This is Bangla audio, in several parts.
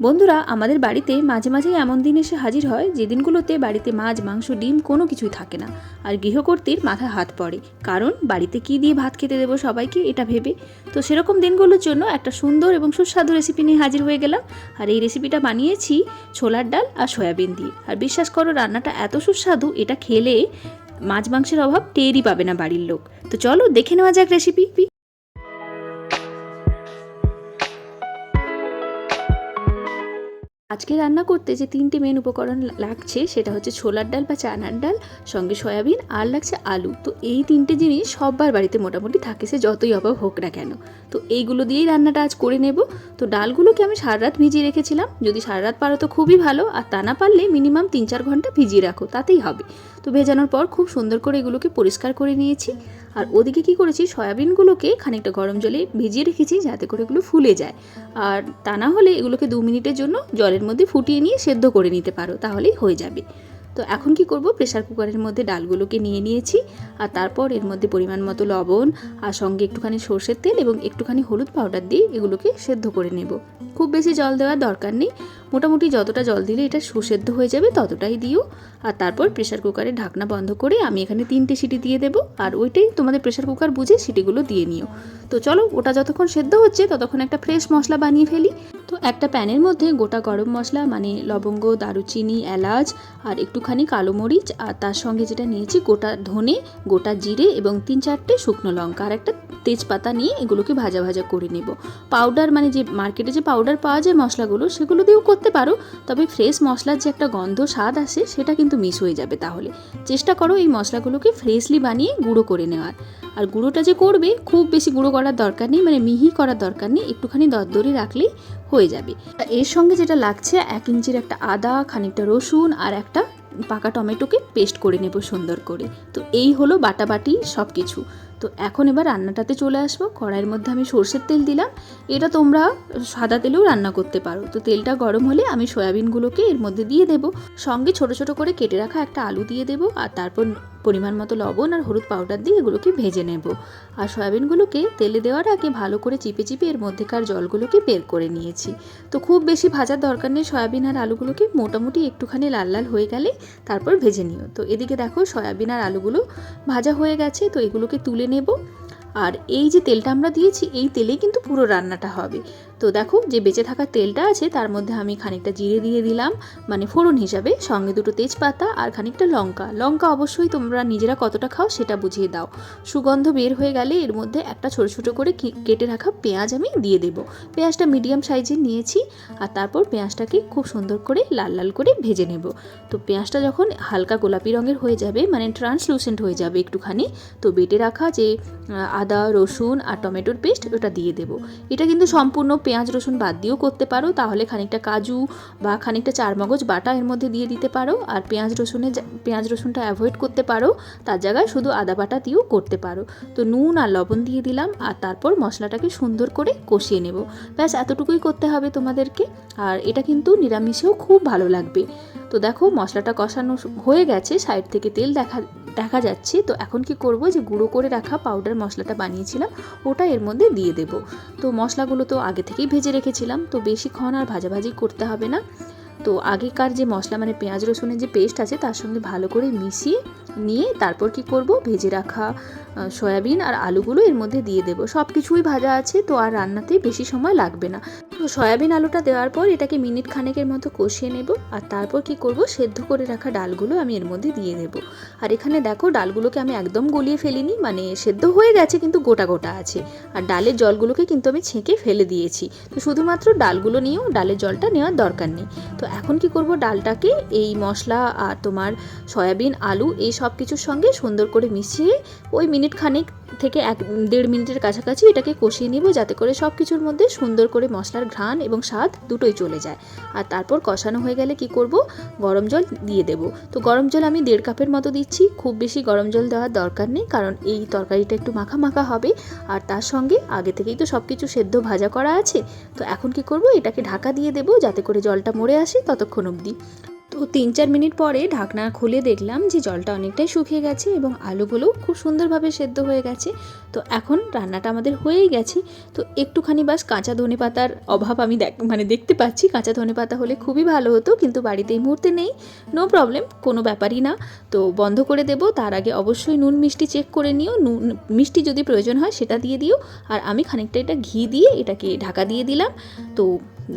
বন্ধুরা, আমাদের বাড়িতে মাঝে মাঝেই এমন দিন এসে হাজির হয়, যে দিনগুলোতে বাড়িতে মাছ, মাংস, ডিম কোনো কিছুই থাকে না। আর গৃহকর্তীর মাথায় হাত পড়ে, কারণ বাড়িতে কি দিয়ে ভাত খেতে দেবো সবাইকে এটা ভেবে। তো সেরকম দিনগুলোর জন্য একটা সুন্দর এবং সুস্বাদু রেসিপি নিয়ে হাজির হয়ে গেলাম। আর এই রেসিপিটা বানিয়েছি ছোলার ডাল আর সয়াবিন দিয়ে। আর বিশ্বাস করো, রান্নাটা এত সুস্বাদু, এটা খেলে মাছ, মাংসের অভাব টেরই পাবে না বাড়ির লোক। তো চলো দেখে নেওয়া যাক রেসিপি আজকে রান্না করতে যে তিনটে মেন উপকরণ লাগছে, সেটা হচ্ছে ছোলার ডাল বা চানার ডাল, সঙ্গে সয়াবিন, আর লাগছে আলু। তো এই তিনটে জিনিস সববার বাড়িতে মোটামুটি থাকে, সে যতই অভাব হোক না কেন। তো এইগুলো দিয়েই রান্নাটা আজ করে নেব। তো ডালগুলোকে আমি সারা রাত ভিজিয়ে রেখেছিলাম। যদি সারা রাত পারো তো খুবই ভালো, আর তা না পারলে মিনিমাম তিন চার ঘণ্টা ভিজিয়ে রাখো, তাতেই হবে। তো ভেজানোর পর খুব সুন্দর করে এগুলোকে পরিষ্কার করে নিয়েছি। আর ওদিকে কি করেছি? সয়াবিনগুলোকে খানিকটা গরম জলে ভিজিয়ে রেখেছি যাতে করে এগুলো ফুলে যায়। আর তা না হলে এগুলোকে দু মিনিটের জন্য জলের মধ্যে ফুটিয়ে নিয়ে সেদ্ধ করে নিতে পারো, তাহলেই হয়ে যাবে। তো এখন কি করব? প্রেসার কুকারের মধ্যে ডালগুলোকে নিয়ে নিয়েছি। আর তারপর এর মধ্যে পরিমাণ মতো লবণ আর সঙ্গে একটুখানি সর্ষের তেল এবং একটুখানি হলুদ পাউডার দিয়ে এগুলোকে সেদ্ধ করে নেব। খুব বেশি জল দেওয়ার দরকার নেই। মোটামুটি যতটা জল দিলে এটা সুসেদ্ধ হয়ে যাবে, ততটাই দিও। আর তারপর প্রেশার কুকারের ঢাকনা বন্ধ করে আমি এখানে তিনটে সিটি দিয়ে দেব। আর ওইটাই তোমাদের প্রেশার কুকার বুঝে সিটিগুলো দিয়ে নিও। তো চলো ওটা যতক্ষণ সেদ্ধ হচ্ছে ততক্ষণ একটা ফ্রেশ মশলা বানিয়ে ফেলি। তো একটা প্যানের মধ্যে গোটা গরম মশলা মানে লবঙ্গ, দারুচিনি, এলাচ আর একটুখানি কালো মরিচ আর তার সঙ্গে যেটা নিয়েছি গোটা ধনে, গোটা জিরে এবং তিন চারটে শুকনো লঙ্কা আর একটা তেজপাতা নিয়ে এগুলোকে ভাজা ভাজা করে নেব। পাউডার মানে যে মার্কেটে যে পাউডার পাওয়া যায় মশলাগুলো, সেগুলো দিয়েও করতে পারো, তবে ফ্রেশ মশলার যে একটা গন্ধ, স্বাদ আসে সেটা কিন্তু মিস হয়ে যাবে তাহলে। চেষ্টা করো এই মশলাগুলোকে ফ্রেশলি বানিয়ে গুঁড়ো করে নেওয়ার। আর গুঁড়োটা যে করবে, খুব বেশি গুঁড়ো করার দরকার নেই মানে মিহি করার দরকার নেই, একটুখানি দরদরি রাখলেই হয়ে যাবে। এর সঙ্গে যেটা লাগছে, এক ইঞ্চির একটা আদা, খানিকটা রসুন আর একটা পাকা টমেটোকে পেস্ট করে নেব সুন্দর করে। তো এই হলো বাটাবাটি সব কিছু তো এখন এবার রান্নাটাতে চলে আসব। কড়াইয়ের মধ্যে আমি সর্ষের তেল দিলাম। এটা তোমরা সাদা তেলেও রান্না করতে পারো। তো তেলটা গরম হলে আমি সয়াবিনগুলোকে এর মধ্যে দিয়ে দেবো। সঙ্গে ছোট ছোট করে কেটে রাখা একটা আলু দিয়ে দেবো। আর তারপর পরিমাণ মতো লবণ আর হলুদ পাউডার দিয়ে এগুলোকে ভেজে নেব। আর সয়াবিনগুলোকে তেলে দেওয়ার আগে ভালো করে চিপে চিপে এর মধ্যেকার জলগুলোকে বের করে নিয়েছি। তো খুব বেশি ভাজার দরকার নেই। সয়াবিন আর আলুগুলোকে মোটামুটি একটুখানি লাল লাল হয়ে গেলে তারপর ভেজে নিও। তো এদিকে দেখো সয়াবিন আর আলুগুলো ভাজা হয়ে গেছে। তো এগুলোকে তুলে নেব। আর এই যে তেলটা আমরা দিয়েছি, এই তেলেই কিন্তু পুরো রান্নাটা হবে। তো দেখো, যে বেঁচে থাকা তেলটা আছে, তার মধ্যে আমি খানিকটা জিরে দিয়ে দিলাম মানে ফোড়ন হিসাবে, সঙ্গে দুটো তেজপাতা আর খানিকটা লঙ্কা। লঙ্কা অবশ্যই তোমরা নিজেরা কতটা খাও সেটা বুঝিয়ে দাও। সুগন্ধ বের হয়ে গেলে এর মধ্যে একটা ছোটো ছোটো করে কেটে রাখা পেঁয়াজ আমি দিয়ে দেব। পেঁয়াজটা মিডিয়াম সাইজের নিয়েছি আর তারপর পেঁয়াজটাকে খুব সুন্দর করে লাল লাল করে ভেজে নেব। তো পেঁয়াজটা যখন হালকা গোলাপি রঙের হয়ে যাবে মানে ট্রান্সলুসেন্ট হয়ে যাবে একটুখানি, তো বেটে রাখা যে আদা, রসুন আর টমেটোর পেস্ট ওটা দিয়ে দেবো। এটা কিন্তু সম্পূর্ণ পেঁয়াজ, রসুন বাদ দিয়েও করতে পারো। তাহলে খানিকটা কাজু বা খানিকটা চারমগজ বাটা এর মধ্যে দিয়ে দিতে পারো। আর পেঁয়াজ রসুনের জা- পেঁয়াজ, রসুনটা অ্যাভয়েড করতে পারো। তার জায়গায় শুধু আদা বাটা দিয়েও করতে পারো। তো নুন আর লবণ দিয়ে দিলাম আর তারপর মশলাটাকে সুন্দর করে কষিয়ে নেব। ব্যাস, এতটুকুই করতে হবে তোমাদেরকে। আর এটা কিন্তু নিরামিষেও খুব ভালো লাগবে। তো দেখো মশলাটা কষানো হয়ে গেছে, সাইড থেকে তেল দেখা দেখা যাচ্ছে। তো এখন কি করব যে গুঁড়ো করে রাখা পাউডার মশলাটা বানিয়েছিলাম, ওটা এর মধ্যে দিয়ে দেব। তো মশলাগুলো তো আগে থেকেই ভেজে রেখেছিলাম, তো বেশিক্ষণ আর ভাজাভাজি করতে হবে না। তো আগেকার যে মশলা মানে পেঁয়াজ, রসুনের যে পেস্ট আছে, তার সঙ্গে ভালো করে মিশিয়ে নিয়ে তারপর কি করব? ভেজে রাখা সয়াবিন আর আলুগুলো এর মধ্যে দিয়ে দেবো। সব কিছুই ভাজা আছে, তো আর রান্নাতে বেশি সময় লাগবে না। তো সয়াবিন আলুটা দেওয়ার পর এটাকে মিনিট খানেকের মতো কষিয়ে নেব। আর তারপর কি করব? সেদ্ধ করে রাখা ডালগুলো আমি এর মধ্যে দিয়ে দেব। আর এখানে দেখো, ডালগুলোকে আমি একদম গলিয়ে ফেলিনি মানে সেদ্ধ হয়ে গেছে, কিন্তু গোটা গোটা আছে। আর ডালের জলগুলোকে কিন্তু আমি ছেঁকে ফেলে দিয়েছি। তো শুধুমাত্র ডালগুলো নিয়েও ডালের জলটা নেওয়ার দরকার নেই। তো এখন কি করব? ডালটাকে এই মশলা আর তোমার সয়াবিন, আলু এই সব কিছুর সঙ্গে সুন্দর করে মিশিয়ে ওই মিনিট খানেক থেকে এক দেড় মিনিটের কাছাকাছি এটাকে কষিয়ে নিব, যাতে করে সব কিছুর মধ্যে সুন্দর করে মশলার ঘ্রাণ এবং স্বাদ দুটোই চলে যায়। আর তারপর কষানো হয়ে গেলে কি করব? গরম জল দিয়ে দেব। তো গরম জল আমি দেড় কাপের মতো দিচ্ছি, খুব বেশি গরম জল দেওয়ার দরকার নেই, কারণ এই তরকারিটা একটু মাখা মাখা হবে। আর তার সঙ্গে আগে থেকেই তো সব কিছু সেদ্ধ ভাজা করা আছে, তো এখন কি করব? এটাকে ঢাকা দিয়ে দেব, যাতে করে জলটা মরে আসে ততক্ষণ অবধি। তিন চার মিনিট পরে ঢাকনা খুলে দেখলাম যে জলটা অনেকটাই শুকিয়ে গেছে এবং আলুগুলোও খুব সুন্দরভাবে সেদ্ধ হয়ে গেছে। তো এখন রান্নাটা আমাদের হয়েই গেছে। তো একটুখানি বাস কাঁচা ধনে পাতার অভাব আমি মানে দেখতে পাচ্ছি। কাঁচা ধনে পাতা হলে খুবই ভালো হতো, কিন্তু বাড়িতে এই মুহূর্তে নেই। নো প্রবলেম কোনো ব্যাপারই না। তো বন্ধ করে দেবো। তার আগে অবশ্যই নুন মিষ্টি চেক করে নিও। নুন, মিষ্টি যদি প্রয়োজন হয় সেটা দিয়ে দিও। আর আমি খানিকটা এটা ঘি দিয়ে এটাকে ঢাকা দিয়ে দিলাম। তো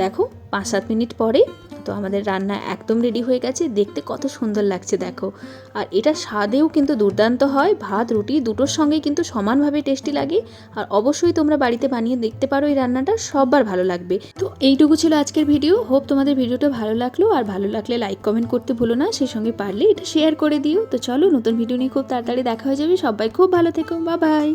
দেখো পাঁচ সাত মিনিট পরে তো আমাদের রান্না একদম রেডি হয়ে গেছে। দেখতে কত সুন্দর লাগছে, দেখো। আর এটা স্বাদেও কিন্তু দুর্দান্ত হয়। ভাত, রুটি দুটোর সঙ্গেই কিন্তু সমানভাবে টেস্টি লাগে। আর অবশ্যই তোমরা বাড়িতে বানিয়ে দেখতে পারো এই রান্নাটা, সববার ভালো লাগবে। তো এইটুকু ছিল আজকের ভিডিও। হোপ তোমাদের ভিডিওটা ভালো লাগল। আর ভালো লাগলে লাইক কমেন্ট করতে ভুলো না। সেই সঙ্গে পারলে এটা শেয়ার করে দিও। তো চলো নতুন ভিডিও নিয়ে খুব তাড়াতাড়ি দেখা হয়ে যাবে। সবাই খুব ভালো থেকো। বা বাই